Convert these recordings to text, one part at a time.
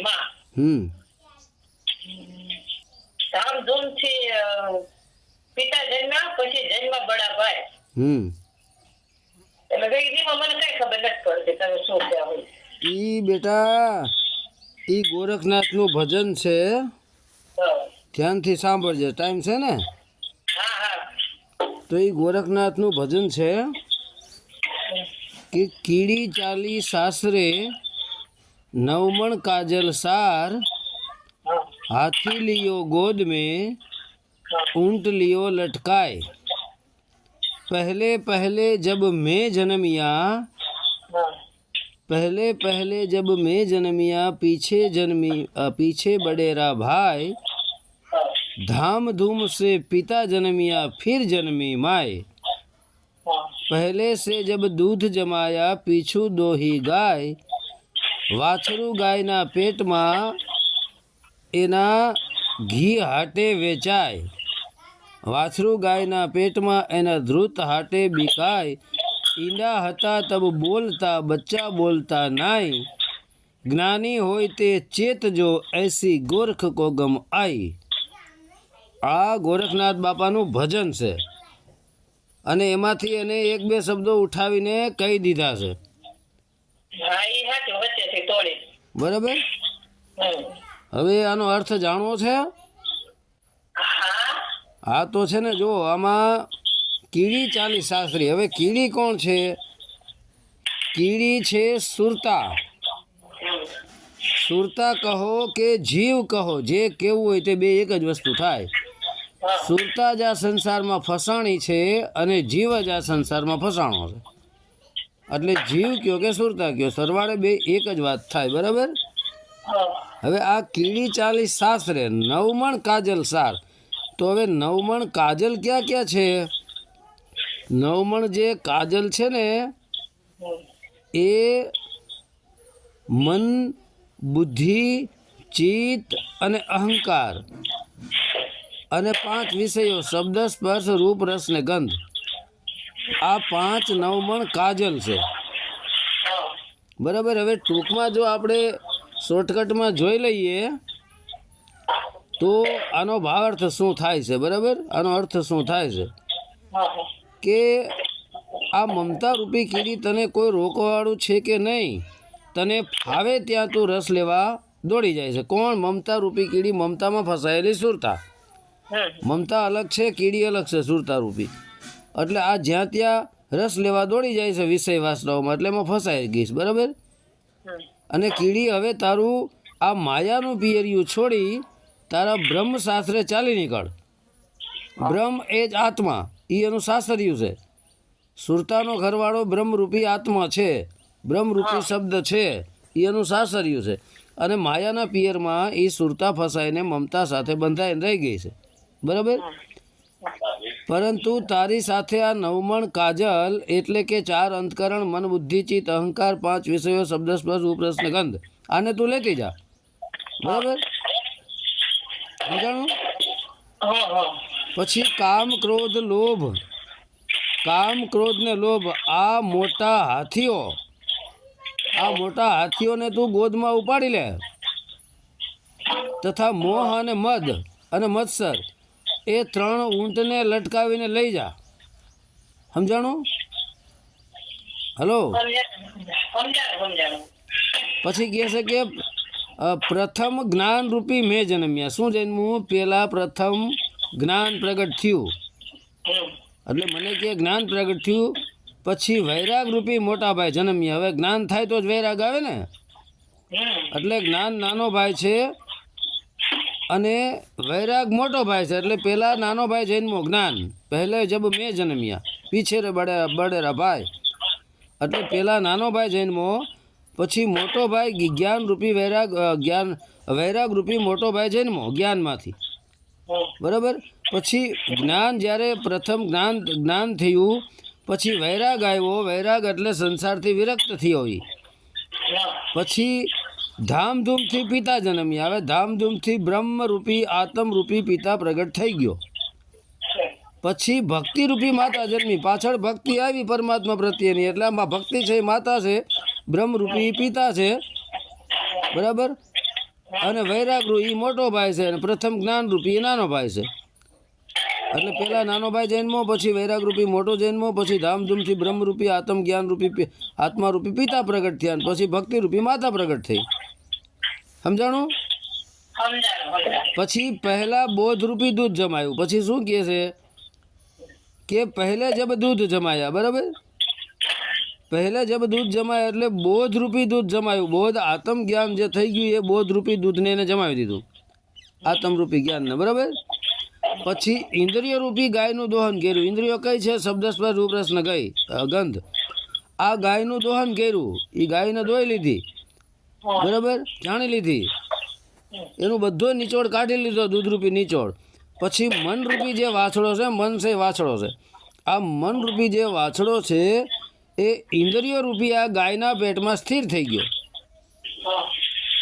માં હમ ધામધૂમથી અ, પિતા જન્મ્યા પછી જન્મ બડા ભાઈ હમ એટલે કઈ દીમાં મને કઈ ખબર નથી પડતી તમે શું કહેવા હોય ઈ બેટા ઈ ગોરખનાથનું ભજન છે હા। ધ્યાનથી સાંભળજે ટાઈમ છે ને? હા હા. તો એ ગોરખનાથનું ભજન છે કે કીડી ચાલી સાસરે नवमण का जलसार हाथी लियो गोद में, ऊँट लियो लटकाए। पहले पहले जब मैं जन्मिया, पहले पहले जब मैं जन्मिया, पीछे जन्मी पीछे बडेरा भाई धाम धूम से पिता जन्मिया, फिर जन्मी माए। पहले से जब दूध जमाया, पीछू दो ही गाय વાછરું ગાયના પેટમાં એના ઘી હાટે વેચાય. વાછરું ગાયના પેટમાં એના ધ્રુત હાટે બીકાય. ઈંડા હતા તબ બોલતા, બચ્ચા બોલતા નાય. જ્ઞાની હોય તે ચેતજો એસી ગોરખ કો ગમ આઈ આ ગોરખનાથ બાપાનું ભજન છે. અને એમાંથી એને એક બે શબ્દો ઉઠાવીને કહી દીધા છે. ઈ તોડી બરાબર હવે આનો અર્થ જાણવો છે? હા. તો છે ને જો આમાં કીડી ચાલી શાસ્ત્રી હવે કીડી કોણ છે? કીડી છે સુરતા. સુરતા કહો કે જીવ કહો જે કેવું હોય તે બે એક જ વસ્તુ થાય. સુરતા જ આ સંસારમાં ફસાણી છે અને જીવ જ આ સંસારમાં ફસાણો છે. એટલે જીવ કયો કે સુરતા કયો? સરવાળે બે એક જ વાત થાય બરાબર? હવે આ કીડી ચાલીસ સાસરે નવમણ કાજલ સાર. તો હવે નવમણ કાજલ ક્યાં ક્યાં છે? નવમણ જે કાજલ છે ને એ મન બુદ્ધિ ચિત્ત અને અહંકાર અને પાંચ વિષયો શબ્દ સ્પર્શ રૂપ રસ ને ગંધ. આ પાંચ નવમણ કાજલ છે. બરાબર હવે ટૂંકમાં જો આપણે શોર્ટકટમાં જોઈ લઈએ તો આનો ભાવ અર્થ શું થાય છે? બરાબર? આનો અર્થ શું થાય છે? કે આ મમતા રૂપી કીડી તને કોઈ રોકવાવાળું છે કે નહીં? તને ફાવે ત્યાં તું રસ લેવા દોડી જાય છે. કોણ મમતા રૂપી કીડી મમતામાં ફસાયેલી સુરતા? મમતા અલગ છે કીડી અલગ છે સુરતા રૂપી? એટલે આ જ્યાં ત્યાં રસ લેવા દોડી જાય છે વિષય વાસનાઓમાં એટલે એમાં ફસાઈ ગઈશ બરાબર? અને કીડી હવે તારું આ માયાનું પિયરિયું છોડી તારા બ્રહ્મ શાસ્ત્રે ચાલી નીકળ. બ્રહ્મ એ જ આત્મા એ એનું શાસ્ત્રિયું છે. સુરતાનો ઘરવાળો બ્રહ્મરૂપી આત્મા છે બ્રહ્મરૂપી શબ્દ છે એ એનું શાસ્ત્રિયું છે. અને માયાના પિયરમાં એ સુરતા ફસાઈને મમતા સાથે બંધાઈને રહી ગઈ છે. બરાબર? પરંતુ તારી સાથે આ નવમણ કાજલ એટલે કે ચાર અંતકરણ મન બુદ્ધિ, ચિત્ત અહંકાર પાંચ વિષયો, શબ્દ સ્પર્શ ઉપરસ ગંધ. આને તું લેતી જા. બરાબર? પછી કામ, ક્રોધ, લોભ. કામ, ક્રોધ ને લોભ. આ મોટા હાથીઓ. આ મોટા હાથીઓને તું ગોદમાં ઉપાડી લે. તથા મોહ અને મદ અને મત્સર. એ ત્રણ ઊંટને લટકાવીને લઈ જા. સમજાણું? હલો? પછી કહે છે કે પ્રથમ જ્ઞાન રૂપી મેં જન્મ્યા. શું જન્મવું પહેલાં પ્રથમ જ્ઞાન પ્રગટ થયું. એટલે મને કે જ્ઞાન પ્રગટ થયું પછી વૈરાગ રૂપી મોટા ભાઈ જન્મ્યા. હવે જ્ઞાન થાય તો જ વૈરાગ આવે ને? એટલે જ્ઞાન નાનો ભાઈ છે અને વૈરાગ મોટો ભાઈ છે, એટલે પહેલાં નાનો ભાઈ જૈનમો જ્ઞાન. પહેલે જબ મેં જન્મ્યા પીછે રે બડે, બડેરા ભાઈ. એટલે પહેલાં નાનો ભાઈ જૈનમો પછી મોટો ભાઈ જ્ઞાનરૂપી જ્ઞાન રૂપી વૈરાગ જ્ઞાન વૈરાગ રૂપી મોટો ભાઈ જૈનમો જ્ઞાનમાંથી. બરાબર? પછી જ્ઞાન જ્યારે પ્રથમ જ્ઞાન જ્ઞાન થયું, પછી વૈરાગ આવ્યો, વૈરાગ એટલે સંસારથી વિરક્ત થયો પછી ધામધૂમથી પિતા જન્મ્યા હવે ધામધૂમથી બ્રહ્મરૂપી, આત્મરૂપી પિતા પ્રગટ થઈ ગયો. પછી ભક્તિરૂપી માતા જન્મી. પાછળ ભક્તિ આવી પરમાત્મા પ્રત્યેની. એટલે આમાં ભક્તિ છે માતા છે, બ્રહ્મરૂપી પિતા છે. બરાબર? અને વૈરાગરૂ એ મોટો ભાઈ છે અને પ્રથમ જ્ઞાનરૂપી એ નાનો ભાઈ છે. એટલે પેલા નાનો ભાઈ જન્મો, પછી વૈરાગરૂપી, મોટો જન્મો, પછી ધામધૂમથી બ્રહ્મરૂપી આત્મ જ્ઞાનરૂપી આત્મારૂપી, પિતા પ્રગટ થયા પછી ભક્તિરૂપી માતા પ્રગટ થઈ. સમજાણું? પછી પહેલા બોધરૂપી દૂધ જમાયું. પછી શું કહે છે? કે પહેલે જબ દૂધ જમાયા, બરાબર? પહેલે જબ દૂધ જમાયા એટલે બોધરૂપી દૂધ જમાયું. બોધ આત્મ જ્ઞાન જે થઈ ગયું એ બોધરૂપી દૂધને એને જમાવી દીધું. આત્મરૂપી જ્ઞાનને, બરાબર? પછી ઇન્દ્રિય રૂપી ગાયનું દોહન કર્યું. ઇન્દ્રિયો કઈ છે? શબ્દ સ્પર્શ રૂપ ગઈ ગંધ. આ ગાયનું દોહન કર્યું. એ ગાયને દોઈ લીધી. બરાબર? જાણી લીધી. એનું બધો નિચોડ કાઢી લીધો, દૂધરૂપી નિચોડ. પછી મનરૂપી જે વાછડો છે, મન છે વાછડો છે. આ મનરૂપી જે વાછડો છે, એ ઇન્દ્રિયો રૂપી આ ગાયના પેટમાં સ્થિર થઈ ગયો.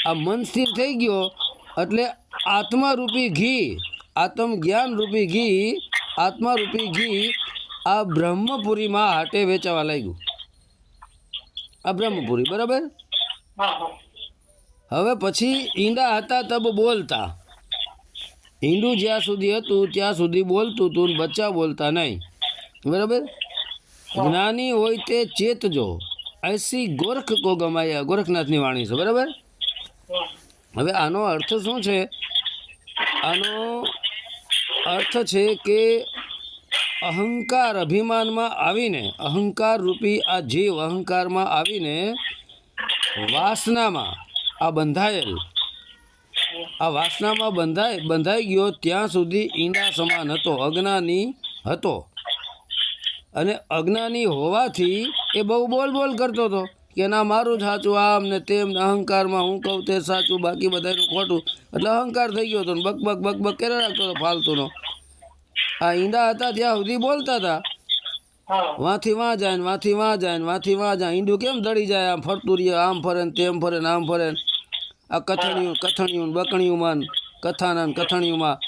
આ મન સ્થિર થઈ ગયો એટલે આત્મારૂપી ઘી આત્મ જ્ઞાન રૂપી ઘી આત્મારૂપી ઘી આ બ્રહ્મપુરીમાં હાટે વેચાવા લાગ્યું. આ બ્રહ્મપુરી બરાબર. હવે પછી ઈંડા હતા તબ બોલતા. ઈંડું જ્યાં સુધી હતું ત્યાં સુધી બોલતું તું બચ્ચા બોલતા નહીં. બરાબર? જ્ઞાની હોય તે ચેતજો એસી ગોરખ કો ગમાયા ગોરખનાથની વાણી છે બરાબર? હવે આનો અર્થ શું છે? આનો અર્થ છે કે અહંકાર અભિમાનમાં આવીને, અહંકાર રૂપી આ જીવ અહંકારમાં આવીને વાસનામાં આ બંધાયેલ, આ વાસનામાં બંધાય, બંધાઈ ગયો ત્યાં સુધી ઈંડા સમાન હતો, અજ્ઞાની હતો. અને અજ્ઞાની હોવાથી એ બહુ બોલ બોલ કરતો હતો. કે ના મારું જ સાચું આમ ને તેમ ને અહંકારમાં હું કહું તે સાચું બાકી બધાનું ખોટું. એટલે અહંકાર થઈ ગયો હતો ને બક બક બક બક કર્યા રાખતો હતો ફાલતુનો. આ ઈંડા હતા ત્યાં સુધી બોલતા હતા. વાથી વાંથી વાં જાય ને વાથી વાં જાય ને વાથી વાં જાય. ઈંડું કેમ દળી જાય? આમ ફરતું રહીએ આમ ફરે ને તેમ ફરે ને આમ ફરે ને. આ કથણિયું કથણિયું ને બકણીયુંમાં કથાના ને કથણિયુંમાં.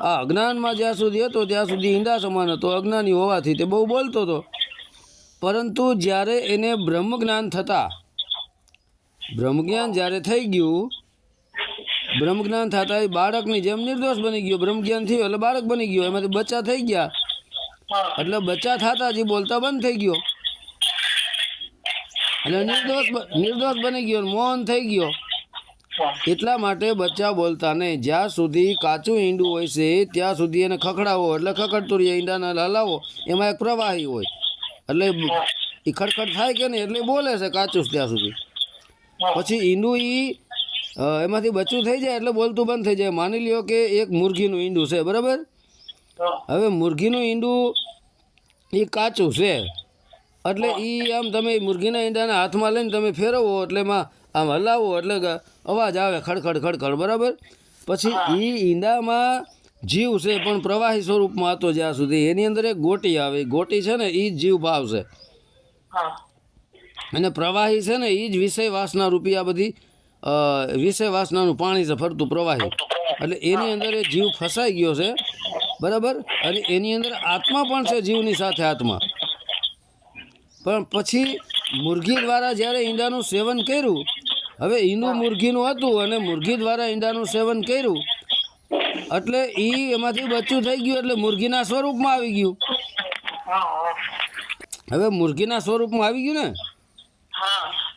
આ અજ્ઞાનમાં જ્યાં સુધી હતો ત્યાં સુધી ઈંડા સમાન હતો. અજ્ઞાની હોવાથી તે બહુ બોલતો હતો. પરંતુ જ્યારે એને બ્રહ્મ જ્ઞાન થતા બ્રહ્મ જ્ઞાન જ્યારે થઈ ગયું બ્રહ્મ જ્ઞાન થતા એ બાળકની જેમ નિર્દોષ બની ગયો બ્રહ્મ જ્ઞાન થયું એટલે બાળક બની ગયો, એમાંથી બચ્ચા થઈ ગયા. એટલે બચ્ચા થતા જે બોલતા બંધ થઈ ગયો. એટલે નિર્દોષ નિર્દોષ બની ગયો મૌન થઈ ગયો. એટલા માટે બચ્ચા બોલતા નહીં જ્યાં સુધી કાચું ઈંડું હોય છે, ત્યાં સુધી એને ખખડાવો, એટલે ખખડતું રહીએ ઈંડાને હલાવો, એમાં એક પ્રવાહી હોય. એટલે એ ખડખડ થાય કે નહીં એટલે બોલે છે કાચું ત્યાં સુધી. પછી ઈંડું એ એમાંથી બચ્ચું થઈ જાય એટલે બોલતું બંધ થઈ જાય. માની લ્યો કે એક મુરઘીનું ઈંડું છે બરાબર? હવે મુરઘીનું ઈંડું એ કાચું છે. એટલે એ આમ તમે મુરઘીના ઈંડાને હાથમાં લઈને તમે ફેરવો એટલે એમાં આમ હલાવો એટલે અવાજ આવે ખડખડ ખડખડ બરાબર? પછી એ ઈંડામાં જીવ છે પણ પ્રવાહી સ્વરૂપમાં હતો જ્યાં સુધી. એની અંદર એક ગોટી આવે. ગોટી છે ને એ જ જીવ ભાવ છે. અને પ્રવાહી છે ને એ જ વિષય વાસના રૂપી આ બધી વિષય વાસનાનું પાણી છે ફરતું પ્રવાહી. એટલે એની અંદર એ જીવ ફસાઈ ગયો છે. બરાબર? અને એની અંદર આત્મા પણ છે જીવની સાથે આત્મા. પણ પછી મુરઘી દ્વારા જ્યારે ઈંડાનું સેવન કર્યું હવે ઈંડું મુરઘીનું હતું અને મુરઘી દ્વારા ઈંડાનું સેવન કર્યું એટલે એ એમાંથી બચ્ચું થઈ ગયું એટલે મુરઘીના સ્વરૂપમાં આવી ગયું. હવે મુરઘીના સ્વરૂપમાં આવી ગયું ને?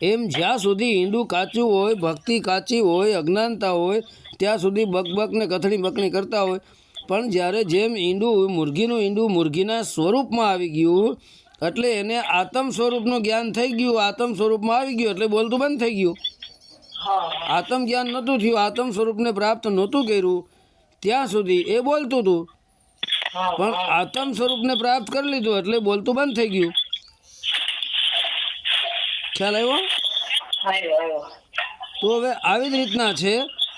એમ જ્યાં સુધી હિન્દુ કાચું હોય ભક્તિ કાચી હોય અજ્ઞાનતા હોય ત્યાં સુધી બકબક ને કથણી બકણી કરતા હોય. પણ જ્યારે જેમ ઈંડું મુરઘીનું ઈંડું મુરઘીના સ્વરૂપમાં આવી ગયું એટલે એને આતમ સ્વરૂપનું જ્ઞાન થઈ ગયું આતમ સ્વરૂપમાં આવી ગયું એટલે બોલતું બંધ થઈ ગયું. આતમ જ્ઞાન નહોતું થયું આતમ સ્વરૂપને પ્રાપ્ત નહોતું કર્યું. ત્યાં સુધી એ બોલતું હતું. પણ આત્મ સ્વરૂપને પ્રાપ્ત કરી લીધું એટલે બોલતું બંધ થઈ ગયું ખ્યાલ આવ્યો. તો હવે આવી જ રીતના છે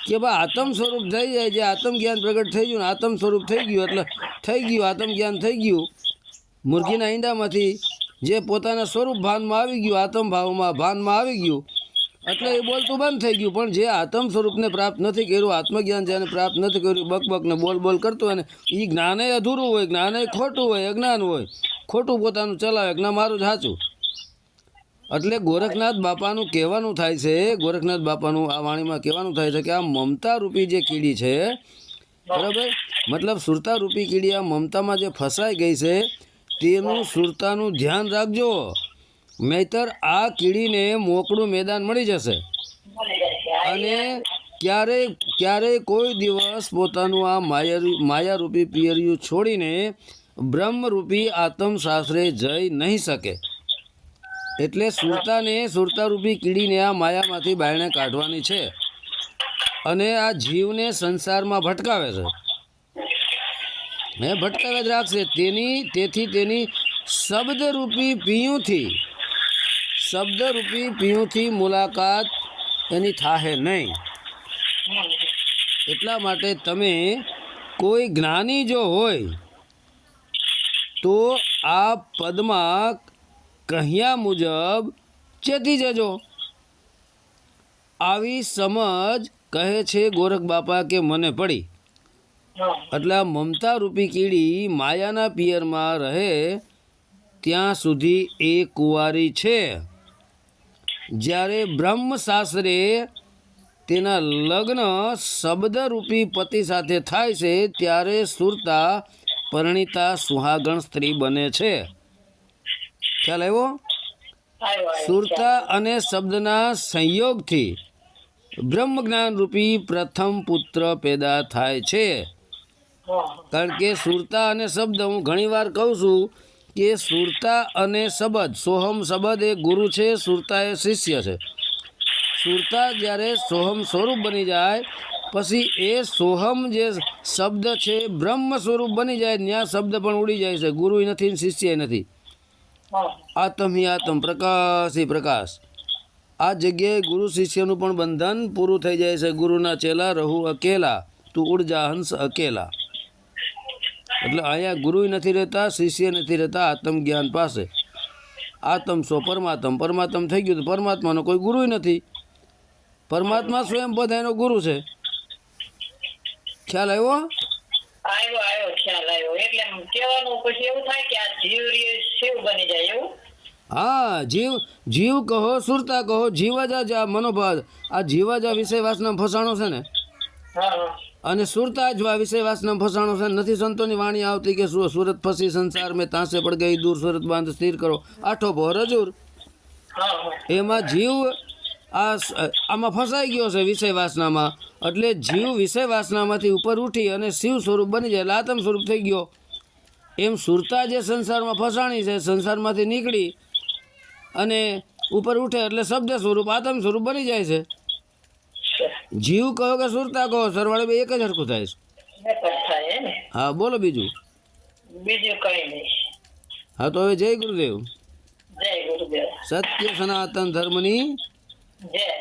કે ભાઈ આત્મ સ્વરૂપ થઈ જાય જે આત્મ જ્ઞાન પ્રગટ થઈ ગયું ને આત્મ સ્વરૂપ થઈ ગયું એટલે થઈ ગયું આત્મ જ્ઞાન થઈ ગયું મુરગીના ઈંડામાંથી જે પોતાના સ્વરૂપ ભાનમાં આવી ગયું આત્મ ભાવમાં ભાનમાં આવી ગયું એટલે એ બોલતું બંધ થઈ ગયું. પણ જે આત્મ સ્વરૂપને પ્રાપ્ત નથી કર્યું, આત્મજ્ઞાન જેને પ્રાપ્ત નથી કર્યું, બક બક બોલ બોલ કરતું હોય ને એ જ્ઞાને અધૂરું હોય, જ્ઞાને ખોટું હોય, અજ્ઞાન હોય. ખોટું પોતાનું ચલાવે જ્ઞાન મારું જ સાચું. એટલે ગોરખનાથ બાપાનું કહેવાનું થાય છે, ગોરખનાથ બાપાનું આ વાણીમાં કહેવાનું થાય છે કે આ મમતા રૂપી જે કીડી છે, બરાબર? મતલબ સુરતા રૂપી કીડી આ મમતામાં જે ફસાઈ ગઈ છે, તેનું સુરતાનું ધ્યાન રાખજો. નહીતર આ કીડીને મોકળું મેદાન મળી જશે. અને ક્યારેય ક્યારેય કોઈ દિવસ પોતાનું આ માયા માયારૂપી પિયરિયું છોડીને બ્રહ્મરૂપી આત્મશાસ્ત્રે જઈ નહીં શકે. એટલે સુરતાને સુરતારૂપી કીડીને આ માયામાંથી બાયણે કાઢવાની છે. અને આ જીવને સંસારમાં ભટકાવે છે. હે, ભટકાવે જ રાખશે. તેની, તેથી તેની શબ્દરૂપી પિયુંથી શબ્દરૂપી પીણુંથી મુલાકાત એની થાહે નહીં. એટલા માટે તમે કોઈ જ્ઞાની જો હોય, તો આ પદમાં કહ્યા મુજબ ચેતી જજો. આવી સમજ કહે છે ગોરખ બાપા કે મને પડી. એટલે આ મમતા રૂપી કીડી માયાના પિયરમાં રહે, ત્યાં સુધી એ કુંવારી છે. જ્યારે બ્રહ્મશાસ્ત્રે તેના લગ્ન શબ્દરૂપી પતિ સાથે થાય છે ત્યારે સુરતા પરણિતા સુહાગણ સ્ત્રી બને છે. ખ્યાલ આવ્યો. સુરતા અને શબ્દના સંયોગથી બ્રહ્મ જ્ઞાન રૂપી પ્રથમ પુત્ર પેદા થાય છે. કારણ કે સુરતા અને શબ્દ હું ઘણીવાર કહું છું કે સુરતા અને સબદ સોહમ સબદ એ ગુરુ છે, સુરતા એ શિષ્ય છે. સુરતા જ્યારે સોહમ સ્વરૂપ બની જાય, પછી એ સોહમ જે શબ્દ છે, બ્રહ્મ સ્વરૂપ બની જાય, ત્યાં શબ્દ પણ ઉડી જાય છે. ગુરુ નથી શિષ્ય નથી. આતમ હિ આતમ પ્રકાશ હિ પ્રકાશ. આ જગ્યાએ ગુરુ શિષ્યનું પણ બંધન પૂરું થઈ જાય છે. ગુરુના ચેલા, રહુ અકેલા. તું ઉડજા હંસ અકેલા. એટલે અહીંયા ગુરુ નથી રહેતા શિષ્ય નથી રહેતા આત્મ જ્ઞાન પાસે. આત્મ સો પરમાત્મ. પરમાત્મ થઈ ગયું તો પરમાત્માનો કોઈ ગુરુ નથી. પરમાત્મા સ્વયં બધાનો ગુરુ છે. ખ્યાલ આવ્યો? આવ્યો આવ્યો ખ્યાલ આવ્યો. એટલે કહેવાનું પછી એવું થાય કે આ જીવ શિવ બની જાય એવું? હા જીવ જીવ કહો સુરતા કહો જીવાજા મનોભાવ. આ જીવાજા વિષય વાસના ફસાણો છે ને? હા. અને સુરતા જ વિષય વાસના ફસાણો છે. નથી સંતોની વાણી આવતી કે સુરત ફસી સંસાર મેં તાંસે પડ ગઈ, દૂર સુરત બાંધ સ્થિર કરો. આઠો ભોર હજુર. એમાં જીવ આ આમાં ફસાઈ ગયો છે વિષય વાસનામાં. એટલે જીવ વિષય વાસનામાંથી ઉપર ઉઠી અને શિવ સ્વરૂપ બની જાય. એટલે આત્મ સ્વરૂપ થઈ ગયો. એમ સુરતા જે સંસારમાં ફસાણી છે, સંસારમાંથી નીકળી અને ઉપર ઉઠે એટલે શબ્દ સ્વરૂપ, આત્મ સ્વરૂપ બની જાય છે. જીવ કહો કે સુરતા કહો? સરવાળે બે એક જ હરખું થાય છે. હા બોલો બીજું. બીજું કઈ નહીં હા તો હવે જય ગુરુદેવ. જય ગુરુદેવ. સત્ય સનાતન ધર્મની જય.